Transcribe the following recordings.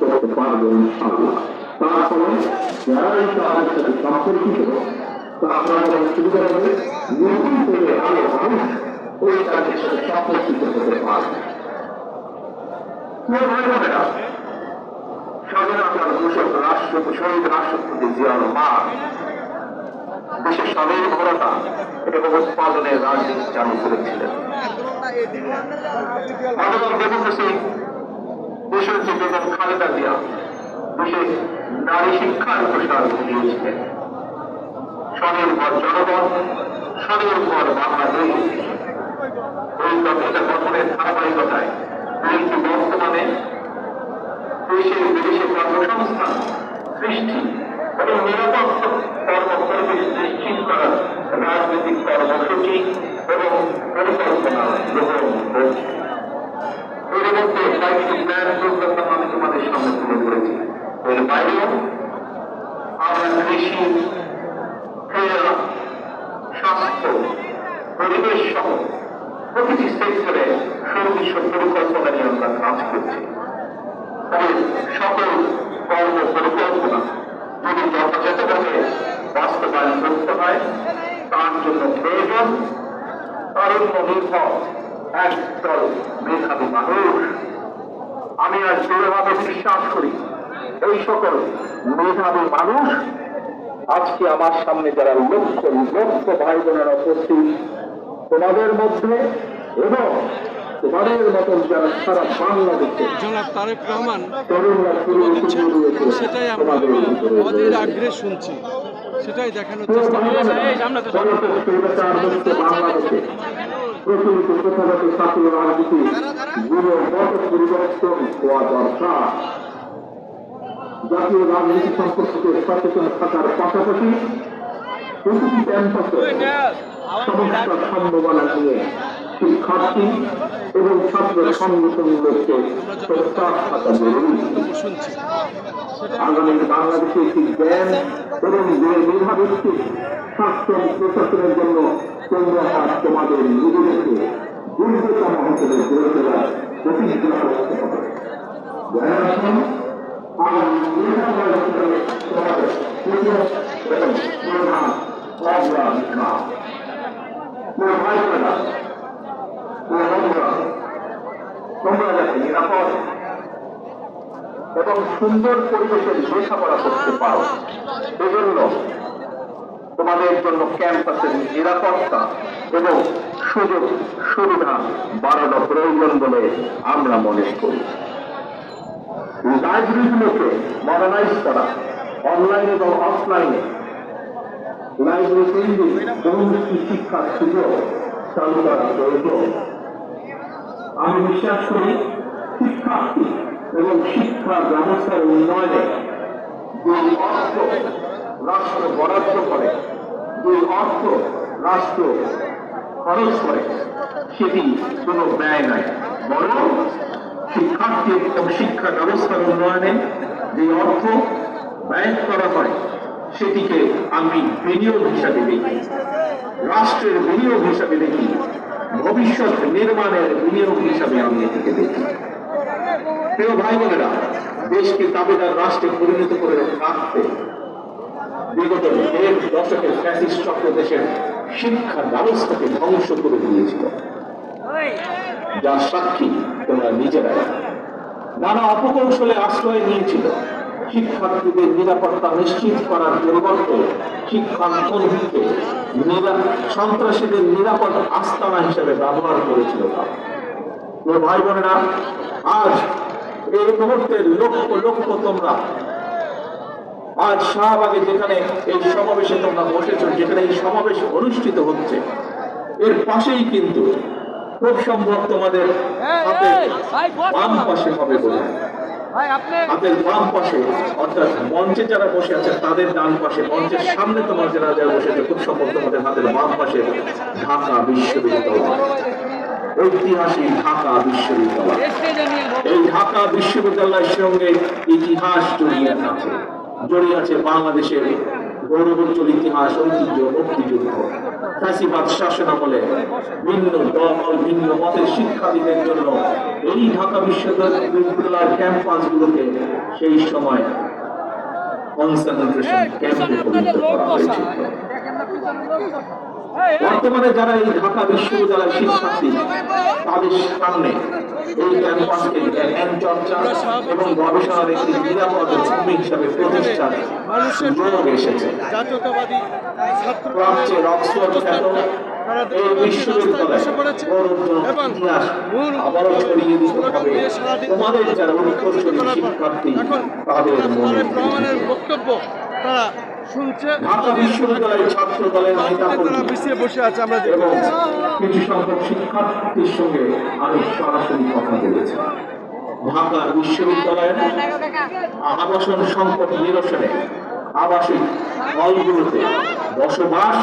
করতে পারব ইনশাআল্লাহ তার ফলে যারা এই কাজের সাথে সম্পর্কিত যেমন সুবিধা হবে, নতুন করে আরও মানুষ ওই কাজের সাথে সম্পর্কিত হতে পারবে রাজনীতি চালু করেছিলেন। দেশের বেগম খালেদা জিয়া। দেশে নারী শিক্ষার প্রসার ঘটিয়েছিলেন স্বনির্ভর জনগণ, স্বনির্ভর বাংলাদেশ। এই লক্ষ্যটা গঠনের ধারাবাহিকতায় কিন্তু বর্তমানে দেশে বিদেশে কর্মসংস্থান সৃষ্টি এবং নিরাপদ কর্মপরিবেশ নিশ্চিত করার রাজনৈতিক কর্মসূচি এবং পরিকল্পনা গ্রহণ হয়েছে এর মধ্যে কয়েকটি প্ল্যান প্রোগ্রাম আমি তোমাদের সামনে তুলে ধরেছি এর বাইরেও আমরা কৃষি ক্রীড়া স্বাস্থ্য পরিবেশ সহ প্রতিটি সেক্টরে সুনির্দিষ্ট পরিকল্পনা নিয়ে আমরা কাজ করছি। তবে সকল কর্ম পরিকল্পনা যদি যথাযথভাবে বাস্তবায়ন করতে হয়, তার জন্য প্রয়োজন তারুণ্য নির্ভর একদল মেধাবী মানুষ। আমি আজ দৃঢ়ভাবে বিশ্বাস করি, এই সকল মেধাবী মানুষ আজকে আমার সামনে যারা লক্ষ লক্ষ ভাই বোনেরা উপস্থিত, তোমাদের মধ্যে এবং মতন যারা সারা বাংলাদেশে জনাব তারেক রহমান বলছেন সেটাই আমরা অধীর। আগ্রহে শুনছি। সেটাই দেখানোর চেষ্টা প্রথাগত রাজনীতি গুলো মত পরিবর্তন হওয়া দরকার। জাতীয় রাজনীতি সম্পর্কে সচেতন থাকার পাশাপাশি প্রতিটি ক্যাম্পাসে সমস্যার সম্ভাবনা নিয়ে শিক্ষার্থী এবং ছাত্র সংগঠনগুলোকে থাকা জরুরি শুনছি আগামী বাংলাদেশে একটি জ্ঞান এবং মেধাভিত্তিক শাসন প্রশাসনের জন্য তোমরা আজ তোমাদের নিজেদেরকে দুর্গতম অঞ্চলে গড়ে তোলার প্রতিজ্ঞা করতে হবে। আগামী প্রিয় ভাই বোনেরা, প্রিয় বন্ধুরা, তোমরা যাতে নিরাপদ এবং সুন্দর পরিবেশের লেখাপড়া করতে পারো, এজন্য তোমাদের জন্য ক্যাম্পাসের নিরাপত্তা এবং সুযোগ সুবিধা বাড়ানো প্রয়োজন বলে আমরা মনে করি। লাইব্রেরিগুলোকে মডার্নাইজ করা অনলাইন এবং অফলাইনে লাইব্রেরি শিক্ষার সুযোগ চালু করা প্রয়োজন। আমি বিশ্বাস করি শিক্ষার্থী এবং শিক্ষা ব্যবস্থার উন্নয়নে অর্থ রাষ্ট্র বরাদ্দ করে, যে অর্থ রাষ্ট্র খরচ করে, সেটি কোনো ব্যয় নয়। বরং শিক্ষার্থী এবং শিক্ষা ব্যবস্থার উন্নয়নে যে অর্থ ব্যয় করা হয়, সেটিকে আমি বিনিয়োগ হিসাবে দেখি। রাষ্ট্রের বিনিয়োগ হিসাবে দেখি। ভবিষ্যৎ নির্মাণের বিনিয়োগ হিসাবে আমি এটিকে দেখি। প্রিয় ভাই বোনেরা, দেশকে দাবিদার রাষ্ট্রে পরিণত করে রাখতে বিগত দেড় দশকের ফ্যাসিস্ট চক্র দেশের শিক্ষা ব্যবস্থাকে ধ্বংস করে দিয়েছিল। যার সাক্ষী তোমরা নিজেরাই। নানা অপকৌশলে আশ্রয় নিয়েছিল। শিক্ষার্থীদের নিরাপত্তা নিশ্চিত করার পরিবর্তে শিক্ষাঙ্গনকে সন্ত্রাসীদের নিরাপদ আস্তানা হিসেবে ব্যবহার করেছিল তারা। ভাই বোনেরা আজ এই মুহূর্তে লক্ষ লক্ষ তোমরা আজ শাহবাগে যেখানে এই সমাবেশে তোমরা বসেছ যেখানে এই সমাবেশ অনুষ্ঠিত হচ্ছে এর পাশেই কিন্তু খুব সম্ভব তোমাদের বাম পাশে হবে বলে। হাতের বাম পাশে, অর্থাৎ মঞ্চে যারা বসে আছে তাদের ডান পাশে, মঞ্চের সামনে তোমার যারা যারা বসেছে খুব সম্ভব তোমাদের হাতের বাম পাশে ঢাকা বিশ্ববিদ্যালয়। ঐতিহাসিক ঢাকা বিশ্ববিদ্যালয়। এই ঢাকা বিশ্ববিদ্যালয়ের সঙ্গে ইতিহাস জড়িয়ে আছে। জড়িয়ে আছে বাংলাদেশের গৌরবোজ্জ্বল ইতিহাস, ঐতিহ্য, মুক্তিযুদ্ধ। ফ্যাসিবাদ শাসন আমলে ভিন্ন দল ভিন্ন মতের শিক্ষার্থীদের জন্য এই ঢাকা বিশ্ববিদ্যালয়ের ক্যাম্পাসগুলোকে সেই সময় কনসেন্ট্রেশন ক্যাম্পে পরিণত করা হয়েছিল। বর্তমানে যারা এই ঢাকা বিশ্ববিদ্যালয়ের শিক্ষার্থী তাদের সামনে এই ক্যাম্পাসকে জ্ঞান চর্চা এবং গবেষণার একটি নিরাপদ ভূমি হিসাবে প্রতিষ্ঠার মানুষের সুযোগ এসেছে। প্রাচ্যের অক্সফোর্ড খ্যাত এই বিশ্ববিদ্যালয় বসে পড়েছে গৌরবজনক এবং ইতিহাস আবারও ছড়িয়ে দিতে হবে। তোমাদের যারা উত্তরসূরি শিক্ষার্থী তাদের মনে বক্তব্য তারা শুনছে। ঢাকা বিশ্ববিদ্যালয়ের ছাত্র দলের নেতা পিছিয়ে বসে আছে আমরা কিছু সংখ্যক শিক্ষার্থীর সঙ্গে আমি সরাসরি কথা বিশ্ববিদ্যালয়ের আবাসন সংকট নিরসনে আবাসিক হলগুলোতে বসবাস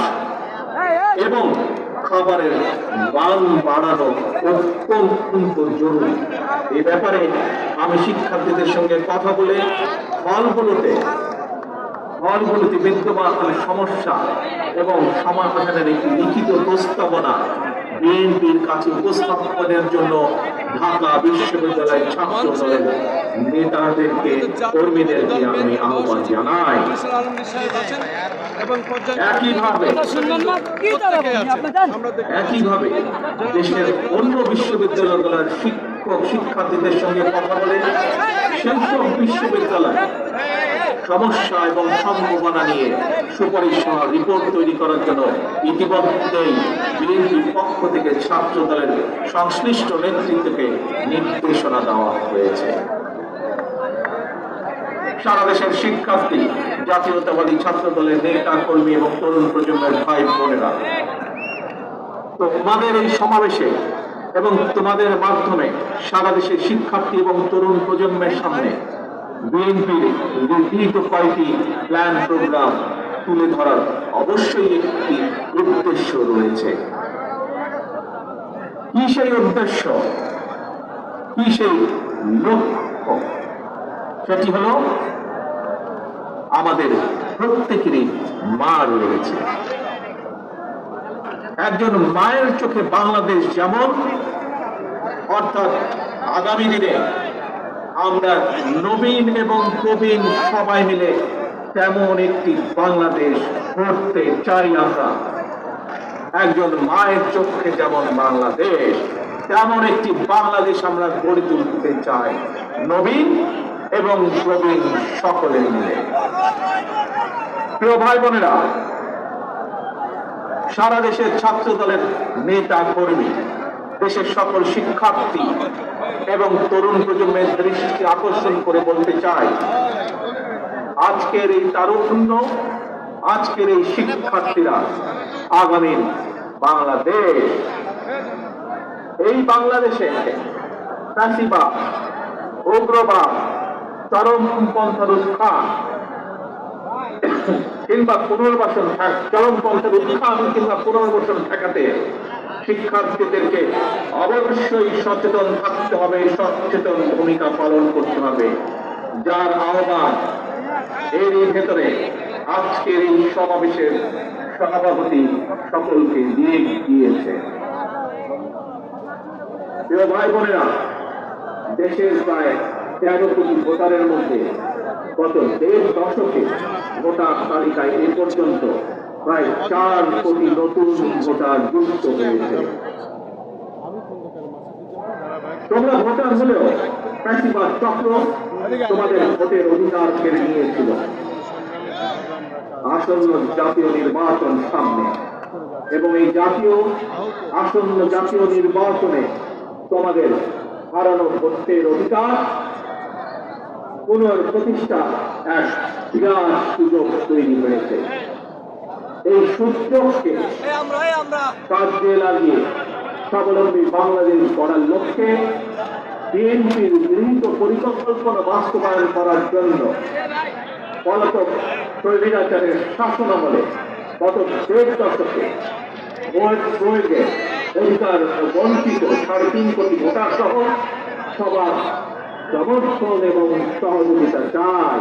এবং খাবারের মান বাড়ানো অত্যন্ত জরুরি। এ ব্যাপারে আমি শিক্ষার্থীদের সঙ্গে কথা বলে হলগুলোতে হলগুলোতে বিদ্যমান সমস্যা এবং সমাধানের একটি লিখিত প্রস্তাবনা বিএনপির কাছে উপস্থাপনের জন্য ঢাকা বিশ্ববিদ্যালয়ের ছাত্র দলের নেতাদেরকে কর্মীদেরকে আমি আহ্বান জানাই। একইভাবে দেশের অন্য বিশ্ববিদ্যালয়গুলোর শিক্ষক শিক্ষার্থীদের সঙ্গে কথা বলে সেই সব বিশ্ববিদ্যালয় সমস্যা এবং সম্ভাবনা নিয়ে সুপারিশ রিপোর্ট তৈরি করার জন্য ইতিমধ্যেই বিএনপির পক্ষ থেকে ছাত্র দলের সংশ্লিষ্ট নেতৃত্বকে নির্দেশনা দেওয়া হয়েছে। সারা দেশের শিক্ষার্থী, জাতীয়তাবাদী ছাত্র দলের নেতা, কর্মী এবং তরুণ প্রজন্মের ভাই বোনেরা, তোমাদের এই সমাবেশে এবং তোমাদের মাধ্যমে সারা দেশের শিক্ষার্থী এবং তরুণ প্রজন্মের সামনে বিএনপির নির্ধারিত কয়েকটি প্ল্যান প্রোগ্রাম তুলে ধরার অবশ্যই একটি উদ্দেশ্য রয়েছে। কি সেই উদ্দেশ্য? কি সেই লক্ষ্য? সেটি হলো আমাদের প্রত্যেকেরই মা রয়েছে। একজন মায়ের চোখে বাংলাদেশ যেমন, অর্থাৎ আগামী দিনে আমরা নবীন এবং প্রবীণ সবাই মিলে তেমন একটি বাংলাদেশ গড়তে চাই আমরা। একজন মায়ের চোখে যেমন বাংলাদেশ, তেমন একটি বাংলাদেশ আমরা গড়ে তুলতে চাই নবীন এবং প্রবীণ সকলে মিলে। প্রিয় ভাই বোনেরা, সারা দেশের ছাত্র দলের নেতা কর্মী দেশের সকল শিক্ষার্থী এবং তরুণ প্রজন্মের দৃষ্টি আকর্ষণ করে বলতে চাই, আজকের এই তারুণ্য, আজকের এই শিক্ষার্থীরা আগামী বাংলাদেশ, এই বাংলাদেশে চাষিবাদ উগ্রবাদ চরমপন্থার উৎখান কিংবা পুনর্বাসন চরমপন্থার উৎখান কিংবা পুনর্বাসন ঠেকাতে শিক্ষার্থীদেরকে অবশ্যই সচেতন থাকতে হবে, সচেতন ভূমিকা পালন করতে হবে। যার আহ্বান এরই ভেতরে আজকের এই সমাবেশের সভাপতি সকলকে দিয়ে প্রিয় ভাই বোনেরা, দেশের প্রায় তেরো কোটি ভোটারের মধ্যে গত দেড় দশকে ভোটার তালিকায় এ পর্যন্ত প্রায় চার কোটি নতুন ভোটার যুক্ত হয়েছে। তোমরা ভোটার হলেও ফ্যাসিবাদ চক্র তোমাদের ভোটের অধিকার কেড়ে নিয়েছিল। আসন্ন জাতীয় নির্বাচন সামনে। এবং এই জাতীয় আসন্ন জাতীয় নির্বাচনে তোমাদের হারানো ভোটের অধিকার পুনঃপ্রতিষ্ঠা এক বিরাট সুযোগ তৈরি হয়েছে। এই সুযোগকে কাজে লাগিয়ে স্বাবলম্বী বাংলাদেশ গড়ার লক্ষ্যে বিএনপির গৃহীত পরিকল্পনা বাস্তবায়ন করার জন্য পলাতক স্বৈরাচারের শাসন আমলে গত দেড় দশকে ভোট প্রয়োগে অধিকার বঞ্চিত সাড়ে তিন কোটি ভোটার সহ সবার সমর্থন এবং সহযোগিতা চাই।